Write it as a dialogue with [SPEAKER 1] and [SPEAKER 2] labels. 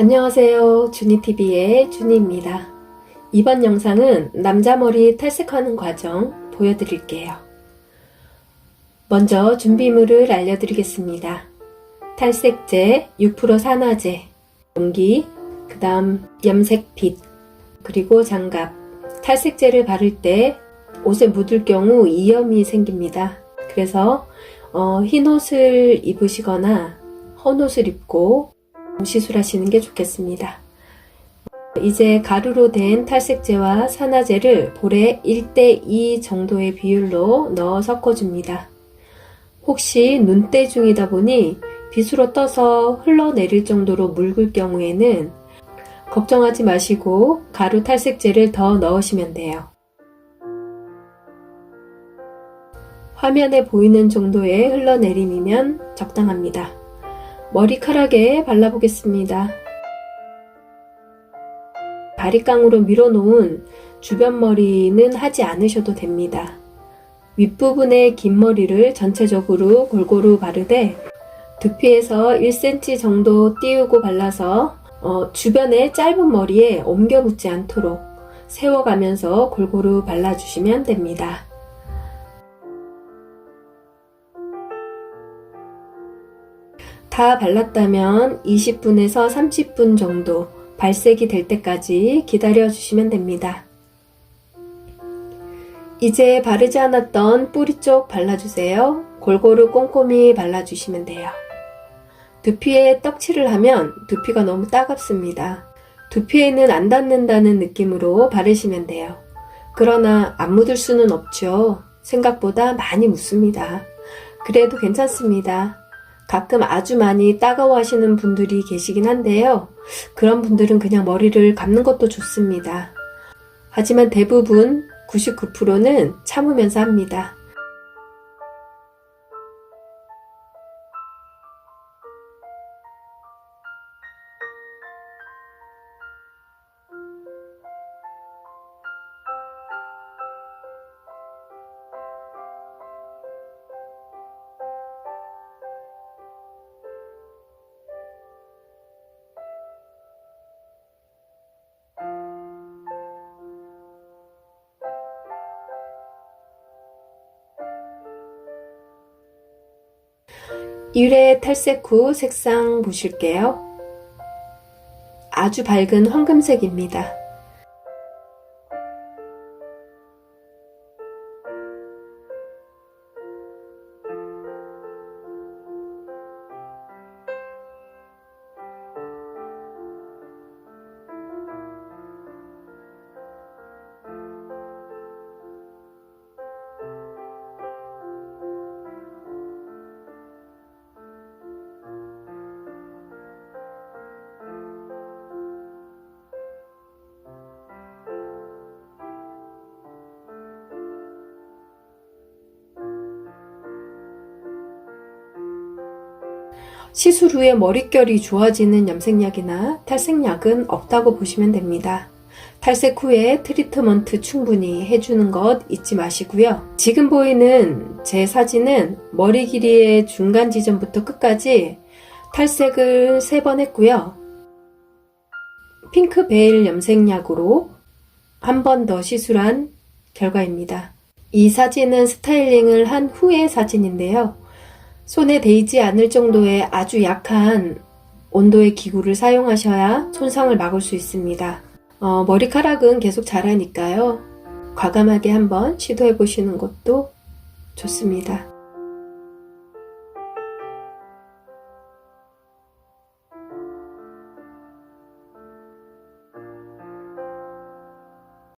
[SPEAKER 1] 안녕하세요. 주니TV의 주니입니다. 이번 영상은 남자 머리 탈색하는 과정 보여드릴게요. 먼저 준비물을 알려드리겠습니다. 탈색제, 6% 산화제, 용기, 그 다음 염색빗, 그리고 장갑. 탈색제를 바를 때 옷에 묻을 경우 이염이 생깁니다. 그래서 어, 흰 옷을 입으시거나 헌 옷을 입고 시술하시는 게 좋겠습니다. 이제 가루로 된 탈색제와 산화제를 볼에 1대2 정도의 비율로 넣어 섞어줍니다. 혹시 눈대 중이다 보니 빗으로 떠서 흘러내릴 정도로 묽을 경우에는 걱정하지 마시고 가루 탈색제를 더 넣으시면 돼요. 화면에 보이는 정도의 흘러내림이면 적당합니다. 머리카락에 발라보겠습니다. 바리깡으로 밀어놓은 주변 머리는 하지 않으셔도 됩니다. 윗부분의 긴 머리를 전체적으로 골고루 바르되 두피에서 1cm 정도 띄우고 발라서 어, 주변의 짧은 머리에 옮겨 붙지 않도록 세워가면서 골고루 발라주시면 됩니다. 다 발랐다면 20분에서 30분 정도 발색이 될 때까지 기다려 주시면 됩니다. 이제 바르지 않았던 뿌리 쪽 발라주세요. 골고루 꼼꼼히 발라주시면 돼요. 두피에 떡칠을 하면 두피가 너무 따갑습니다. 두피에는 안 닿는다는 느낌으로 바르시면 돼요. 그러나 안 묻을 수는 없죠. 생각보다 많이 묻습니다. 그래도 괜찮습니다. 가끔 아주 많이 따가워 하시는 분들이 계시긴 한데요. 그런 분들은 그냥 머리를 감는 것도 좋습니다. 하지만 대부분 99%는 참으면서 합니다. 유래 탈색 후 색상 보실게요. 아주 밝은 황금색입니다. 시술 후에 머릿결이 좋아지는 염색약이나 탈색약은 없다고 보시면 됩니다. 탈색 후에 트리트먼트 충분히 해주는 것 잊지 마시고요. 지금 보이는 제 사진은 머리 길이의 중간 지점부터 끝까지 탈색을 3번 했고요. 핑크 베일 염색약으로 한 번 더 시술한 결과입니다. 이 사진은 스타일링을 한 후의 사진인데요. 손에 데이지 않을 정도의 아주 약한 온도의 기구를 사용하셔야 손상을 막을 수 있습니다. 어, 머리카락은 계속 자라니까요. 과감하게 한번 시도해 보시는 것도 좋습니다.